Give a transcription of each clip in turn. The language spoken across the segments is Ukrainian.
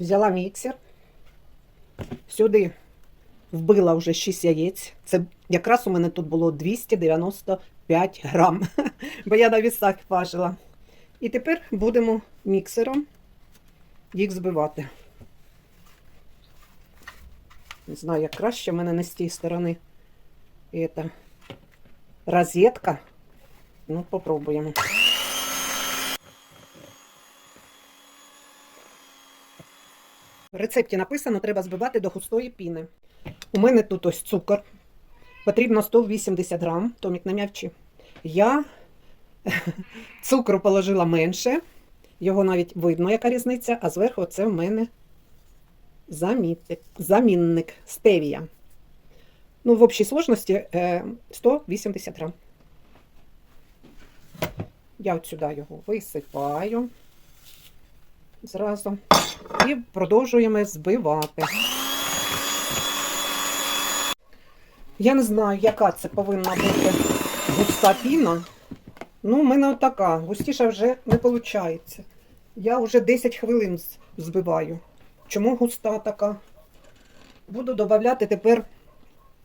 Взяла міксер. Сюди вбила вже 6 яєць. Це якраз у мене тут було 295 грам, бо я на вісах важила. І тепер будемо міксером їх збивати. Не знаю, як краще, в мене не з тієї сторони. Это розетка. Ну, попробуємо. В рецепті написано, треба збивати до густої піни. У мене тут ось цукор. Потрібно 180 грам, Томік не м'явчи. Я цукру положила менше, його навіть видно, яка різниця, а зверху це в мене замінник стевія. Ну, в общій сложності е, 180 грам. Я от сюди його висипаю зразу і продовжуємо збивати. Я не знаю, яка це повинна бути густа піна. Ну, у мене отака. Густіша вже не виходить. Я вже 10 хвилин збиваю. Чому густа така? Буду додавати тепер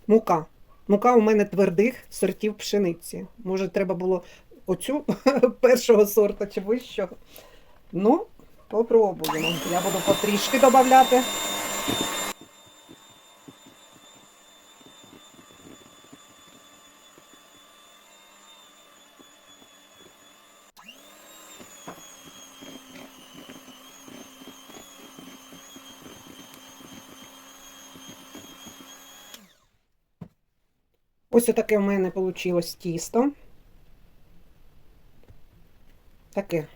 мука. Мука у мене твердих сортів пшениці. Може, треба було оцю першого сорта чи вищого. Ну, попробуємо. Я буду потрішки додавати. Ось таке в мене вийшло тісто. Таке,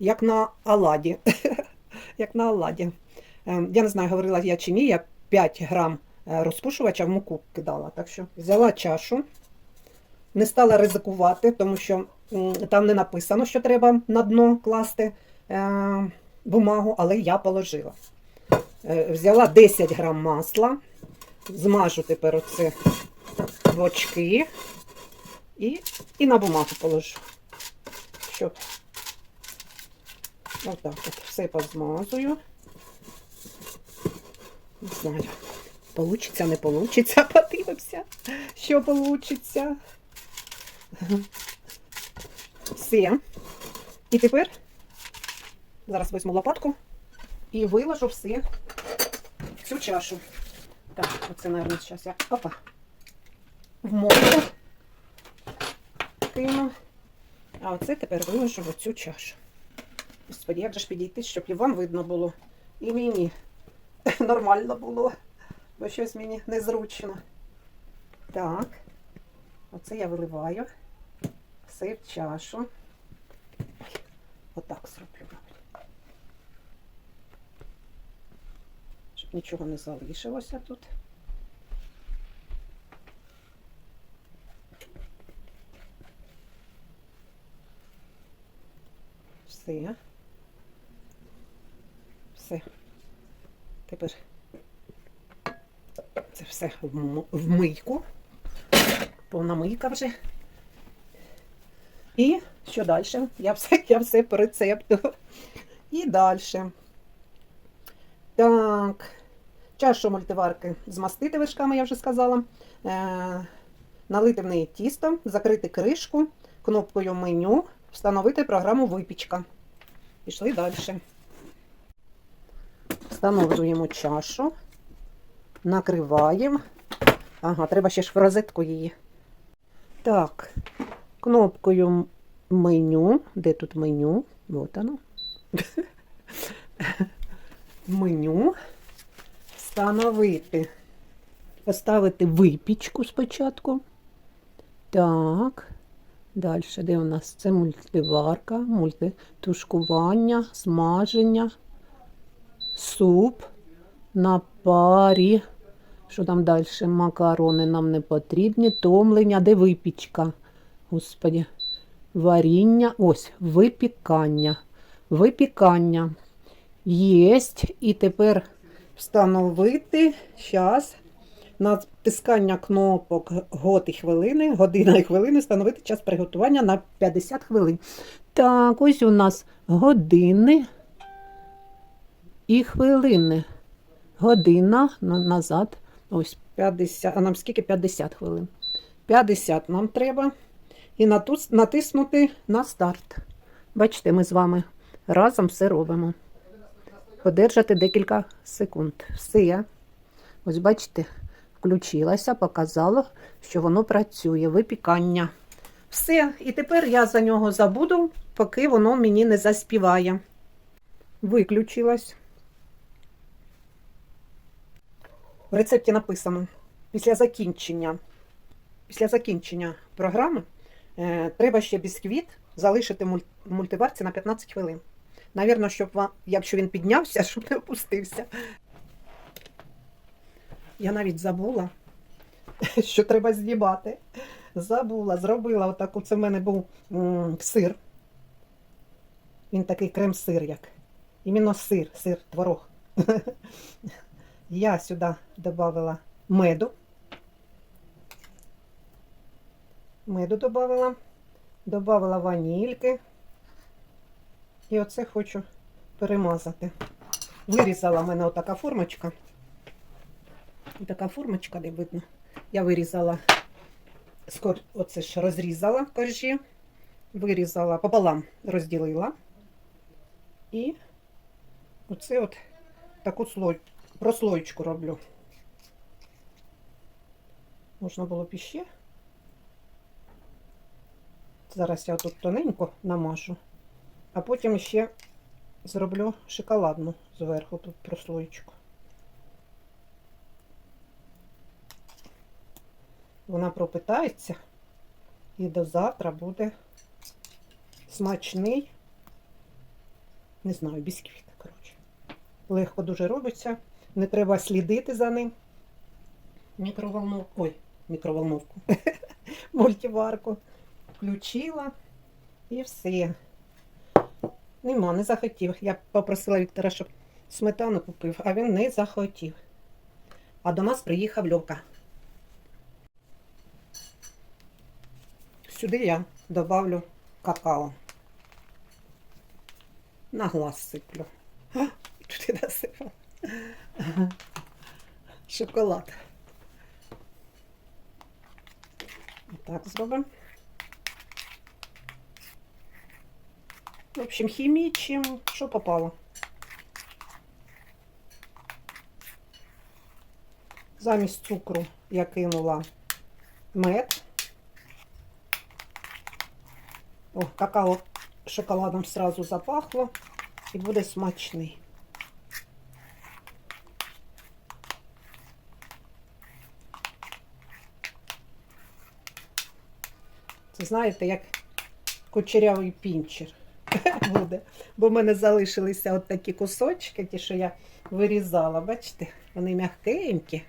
як на оладі. як на оладі. Ем, Я не знаю, говорила я чи ні, я 5 грам е, розпушувача в муку кидала. Так що взяла чашу, не стала ризикувати, тому що там не написано, що треба на дно класти е, бумагу, але я положила. Е, Взяла 10 грам масла, змажу тепер оце бочки і, і на бумагу положу. Щоб отак от все позмазую. Не знаю, получиться, не получиться, подивимося, що получиться. Все. І тепер зараз візьму лопатку і виложу все в цю чашу. Так, оце, мабуть, зараз я. Опа в мойку кину. А оце тепер виложу в оцю чашу. Господи, як же ж підійти, щоб і вам видно було, і мені нормально було, бо щось мені незручно. Так, оце я виливаю все в чашу. Отак зроблю. Щоб нічого не залишилося тут. Все. Все. Тепер це все в мийку. Повна мийка вже. І що далі? Я все, я все по рецепту. І далі. Так. Чашу мультиварки змастити вершками, я вже сказала. Е, налити в неї тісто, закрити кришку, кнопкою меню, встановити програму випічка. Пішли далі. Встановлюємо чашу, накриваємо. Ага, треба ще ж в розетку її. Так, кнопкою меню. Де тут меню? Вот оно. Меню. Встановити. Поставити випічку спочатку. Так. Далі, де у нас? Це мультиварка, мультитушкування, смаження, суп на парі. Що там далі? Макарони нам не потрібні. Томлення, де випічка. Господі. Варіння. Ось, випікання. Випікання. Єсть. І тепер встановити. Зараз. Натискання кнопок год хвилини, година і хвилини, встановити час приготування на 50 хвилин. Так, ось у нас години і хвилини. Година назад. Ось 50. А нам скільки? 50 хвилин. 50 нам треба. І натиснути на старт. Бачите, ми з вами разом все робимо. Подержати декілька секунд. Все. Ось бачите, включилася, показало, що воно працює. Випікання. Все. І тепер я за нього забуду, поки воно мені не заспіває. Виключилась. В рецепті написано: після закінчення, після закінчення програми е, треба ще бісквіт залишити в мультиварці на 15 хвилин. Навірно, щоб ва- якщо він піднявся, щоб не опустився. Я навіть забула, що треба знімати. Забула, зробила отаку. Це в мене був сир. Він такий крем-сир, як. Іменно сир, сир, творог. Я сюди додала меду. Меду додала, додала ванільки. І оце хочу перемазати. Вирізала в мене отака формочка. Така формочка, де видно. Я вирізала, оце ж розрізала коржі, вирізала, пополам розділила. І оце от таку слой, прослоєчку роблю. Можна було б іще. Зараз я тут тоненько намажу, а потім ще зроблю шоколадну зверху тут прослоєчку. Вона пропитається і до завтра буде смачний, не знаю, бісквіт, коротше. Легко дуже робиться, не треба слідити за ним. Мікроволновку, ой, мікроволновку, мультиварку включила і все. Нема, не захотів. Я попросила Віктора, щоб сметану купив, а він не захотів. А до нас приїхав Льовка. Сюди я добавлю какао. На глаз сиплю. А, Туди насипала. Шоколад. Так зробимо. В общем, хімічим, що попало. Замість цукру я кинула мед. О, какао шоколадом сразу запахло і буде смачний. Це знаєте, як кучерявий пінчер буде. Бо в мене залишилися от такі кусочки, ті, що я вирізала. Бачите, вони м'якенькі.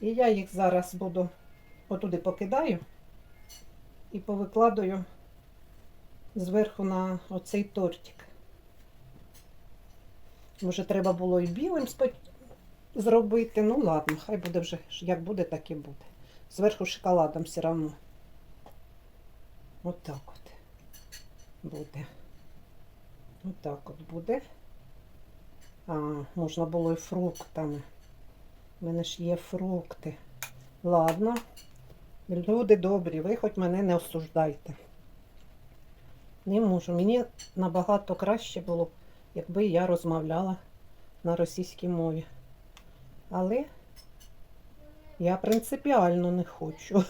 І я їх зараз буду отуди покидаю і повикладаю зверху на оцей тортик. Може, треба було і білим зробити. Ну ладно, хай буде вже як буде, так і буде. Зверху шоколадом все одно. Отак от буде. Отак от буде. А, можна було і фруктами. У мене ж є фрукти. Ладно. Люди добрі, ви хоч мене не осуждайте. Не можу. Мені набагато краще було б, якби я розмовляла на російській мові. Але я принципіально не хочу.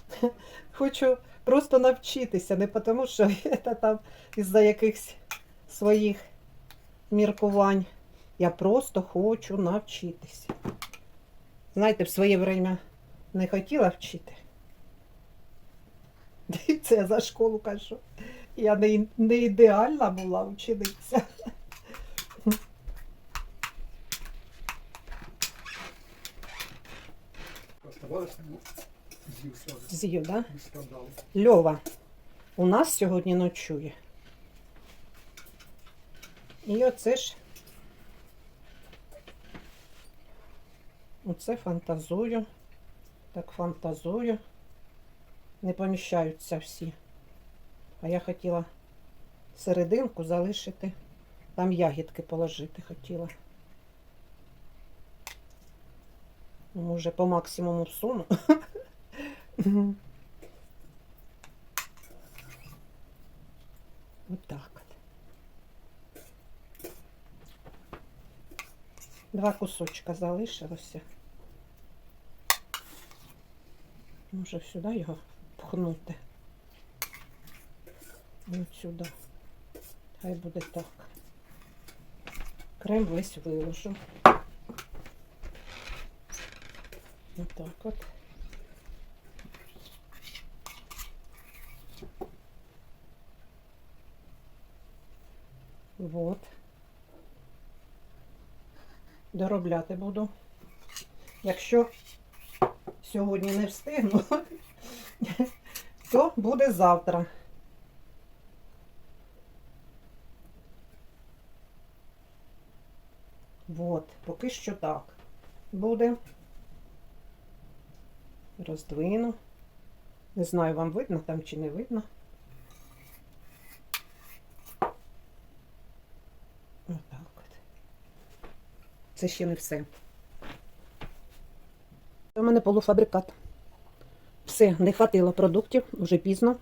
Хочу просто навчитися, не тому, що це там із-за якихось своїх міркувань. Я просто хочу навчитися. Знаєте, в своє время не хотіла вчити. Це я за школу кажу. Я не, не ідеальна була учениця. Оставалось з'їв. З'їв, да? Льова у нас сьогодні ночує. І оце ж. Оце фантазую. Так фантазую. Не поміщаються всі. А я хотіла серединку залишити Там ягідки положити хотіла. Ну, Може, по максимуму всуну. Отак от. Два кусочка залишилося. Може сюди його пхнути. От сюди. Хай буде так. Крем весь виложу. Отак от. Вот. Доробляти буду. Якщо сьогодні не встигну, то буде завтра. Вот, поки що так буде. Роздвину. Не знаю, вам видно там чи не видно. Отак от. Це ще не все. У мене полуфабрикат. Все, не хватило продуктів, вже пізно.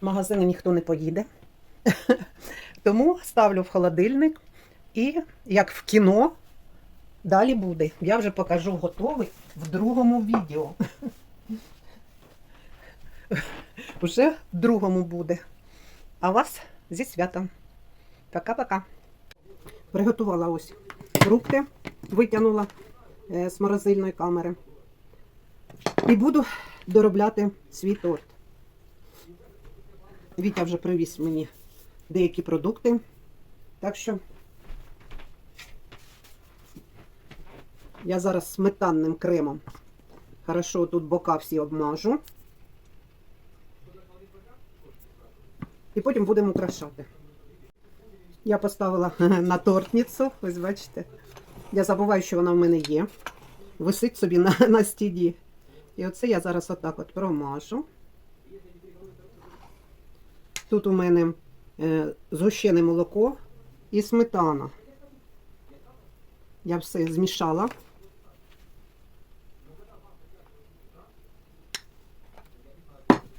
В магазини ніхто не поїде. Тому ставлю в холодильник і, як в кіно, далі буде. Я вже покажу готовий в другому відео. Вже в другому буде. А вас зі святом. Пока-пока. Приготувала ось фрукти, витягнула е, з морозильної камери. І буду доробляти свій торт. Вітя вже привіз мені деякі продукти. Так що я зараз сметанним кремом хорошо тут бока всі обмажу. І потім будемо украшати. Я поставила на тортницю, ось бачите. Я забуваю, що вона в мене є. Висить собі на, на стіді. І оце я зараз отак от промажу. Тут у мене е, згущене молоко і сметана. Я все змішала.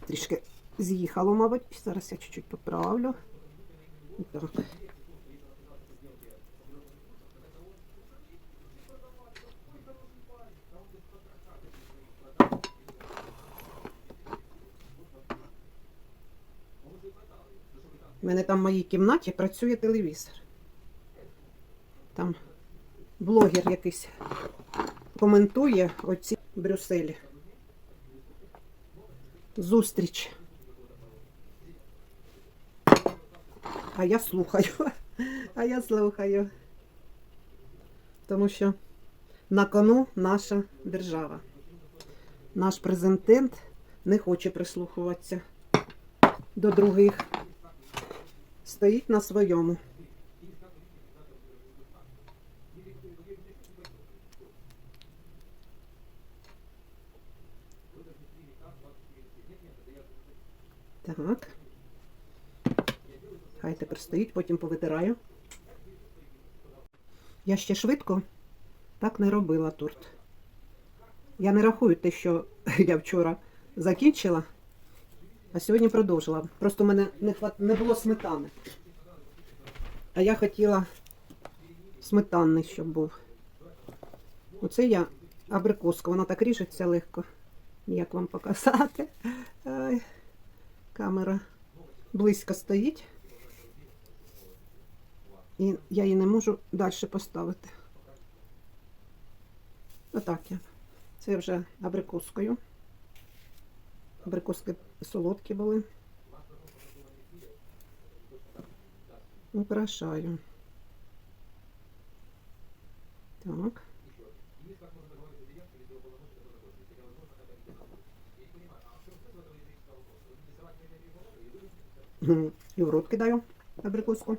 Трішки з'їхало, мабуть. Зараз я чуть-чуть поправлю. Так. У мене там в моїй кімнаті працює телевізор. Там блогер якийсь коментує оці Брюсселі. Зустріч. А я слухаю. А я слухаю. Тому що на кону наша держава. Наш президент не хоче прислухуватися до других. Стоїть на своєму. Так. Хай тепер стоїть, потім повитираю. Я ще швидко так не робила торт. Я не рахую те, що я вчора закінчила, а сьогодні продовжила. Просто в мене не, хват... не було сметани. А я хотіла сметанний, щоб був. Оце я абрикоска, вона так ріжеться легко. Як вам показати? Ай, камера близько стоїть. І я її не можу далі поставити. Отак я. Це вже абрикоскою. Абрикоски солодкі були. Украшаю. Так. І в рот кидаю абрикоску.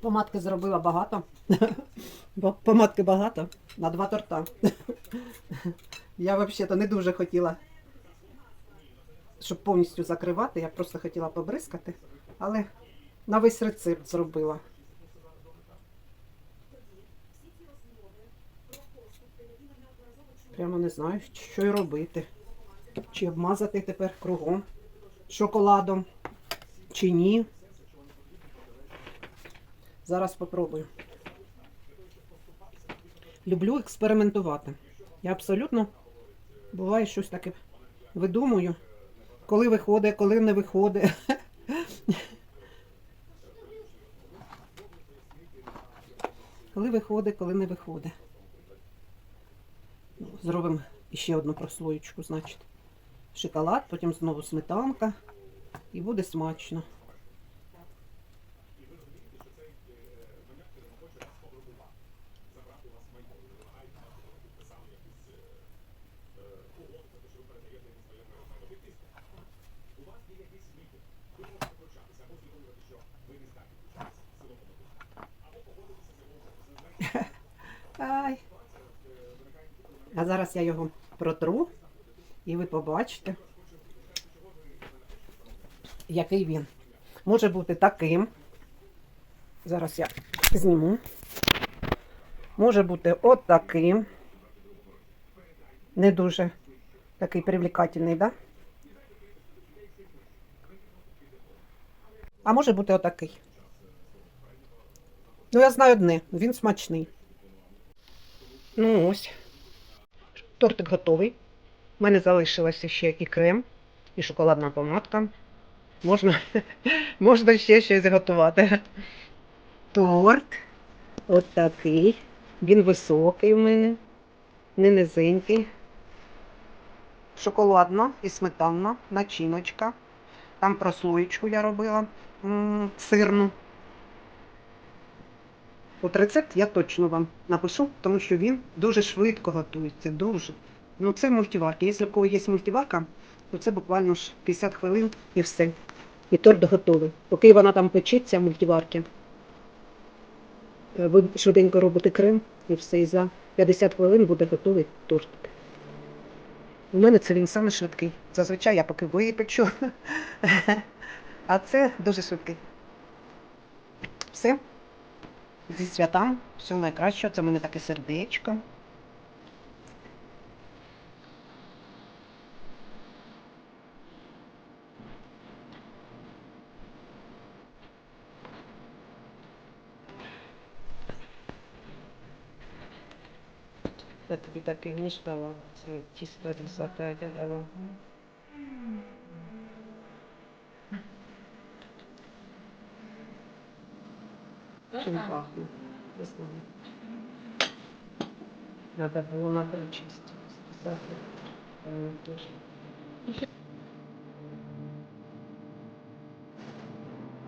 Помадки зробила багато. Бо помадки багато на два торта. Я взагалі не дуже хотіла, щоб повністю закривати. Я просто хотіла побризкати, але на весь рецепт зробила. Прямо не знаю, що й робити. Чи обмазати тепер кругом шоколадом, чи ні. Зараз попробую. Люблю експериментувати. Я абсолютно буває щось таке видумую, коли виходить, коли не виходить. Коли виходить, коли не виходить. Ну, Зробимо ще одну прослоєчку, значить. Шоколад, потім знову сметанка. І буде смачно. Ай. А зараз я його протру, і ви побачите, який він. Може бути таким. Зараз я зніму. Може бути от таким. Не дуже такий привлекательний, да? А може бути отакий. Ну, я знаю одне, він смачний. Ну ось. Тортик готовий. У мене залишилося ще і крем, і шоколадна помадка. Можна, можна ще щось готувати. Торт. От такий. Він високий в мене, не низенький. Шоколадна і сметанна начиночка. Там прослоєчку я робила сирну. От рецепт я точно вам напишу, тому що він дуже швидко готується. Дуже. Ну це мультиварка. Якщо в кого є мультиварка, то це буквально ж 50 хвилин і все. І торт готовий. Поки вона там печеться в мультиварці, е, ви швиденько робите крем і все. І за 50 хвилин буде готовий тортик. У мене це він саме швидкий. Зазвичай я поки випечу. А це дуже швидкий. Все. Зі святам, всього найкращого. Це в мене таке сердечко. Я тобі такий ніж дала. Це тісто різати дала. Чим пахне? Не знаю. Надо було на чистити. списати. Е, теж.